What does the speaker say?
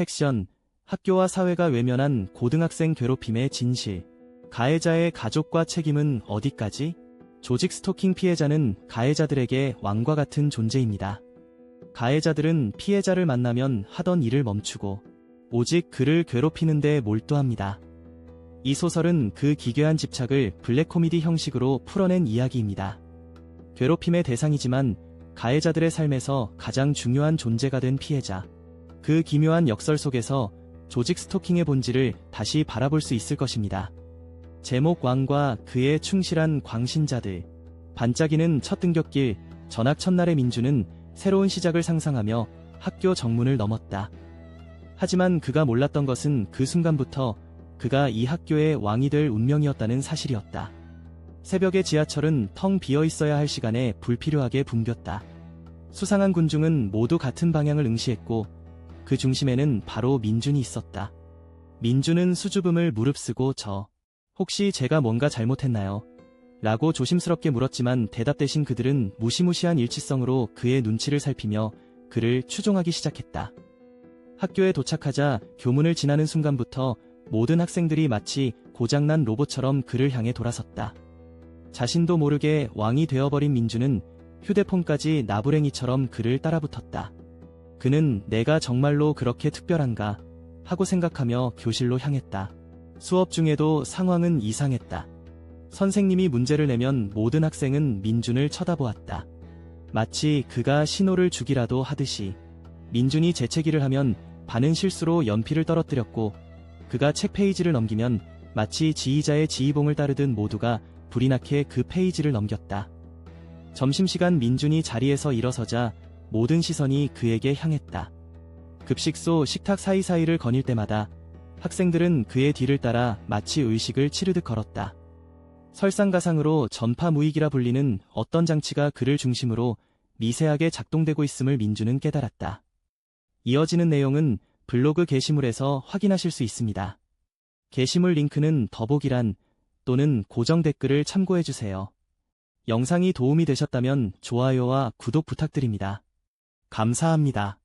팩션, 학교와 사회가 외면한 고등학생 괴롭힘의 진실. 가해자의 가족과 책임은 어디까지? 조직 스토킹 피해자는 가해자들에게 왕과 같은 존재입니다. 가해자들은 피해자를 만나면 하던 일을 멈추고 오직 그를 괴롭히는 데 몰두합니다. 이 소설은 그 기괴한 집착을 블랙 코미디 형식으로 풀어낸 이야기입니다. 괴롭힘의 대상이지만 가해자들의 삶에서 가장 중요한 존재가 된 피해자. 그 기묘한 역설 속에서 조직 스토킹의 본질을 다시 바라볼 수 있을 것입니다. 제목 왕과 그의 충실한 광신자들. 반짝이는 첫 등굣길, 전학 첫날의 민주는 새로운 시작을 상상하며 학교 정문을 넘었다. 하지만 그가 몰랐던 것은 그 순간부터 그가 이 학교의 왕이 될 운명이었다는 사실이었다. 새벽의 지하철은 텅 비어 있어야 할 시간에 불필요하게 붐볐다. 수상한 군중은 모두 같은 방향을 응시했고 그 중심에는 바로 민준이 있었다. 민준은 수줍음을 무릅쓰고 저 혹시 제가 뭔가 잘못했나요? 라고 조심스럽게 물었지만 대답 대신 그들은 무시무시한 일치성으로 그의 눈치를 살피며 그를 추종하기 시작했다. 학교에 도착하자 교문을 지나는 순간부터 모든 학생들이 마치 고장난 로봇처럼 그를 향해 돌아섰다. 자신도 모르게 왕이 되어버린 민주는 휴대폰까지 나부랭이처럼 그를 따라붙었다. 그는 내가 정말로 그렇게 특별한가 하고 생각하며 교실로 향했다. 수업 중에도 상황은 이상했다. 선생님이 문제를 내면 모든 학생은 민준을 쳐다보았다. 마치 그가 신호를 주기라도 하듯이 민준이 재채기를 하면 반은 실수로 연필을 떨어뜨렸고 그가 책 페이지를 넘기면 마치 지휘자의 지휘봉을 따르듯 모두가 불이 나게 그 페이지를 넘겼다. 점심시간 민준이 자리에서 일어서자 모든 시선이 그에게 향했다. 급식소 식탁 사이사이를 거닐 때마다 학생들은 그의 뒤를 따라 마치 의식을 치르듯 걸었다. 설상가상으로 전파 무익이라 불리는 어떤 장치가 그를 중심으로 미세하게 작동되고 있음을 민주는 깨달았다. 이어지는 내용은 블로그 게시물에서 확인하실 수 있습니다. 게시물 링크는 더보기란 또는 고정 댓글을 참고해주세요. 영상이 도움이 되셨다면 좋아요와 구독 부탁드립니다. 감사합니다.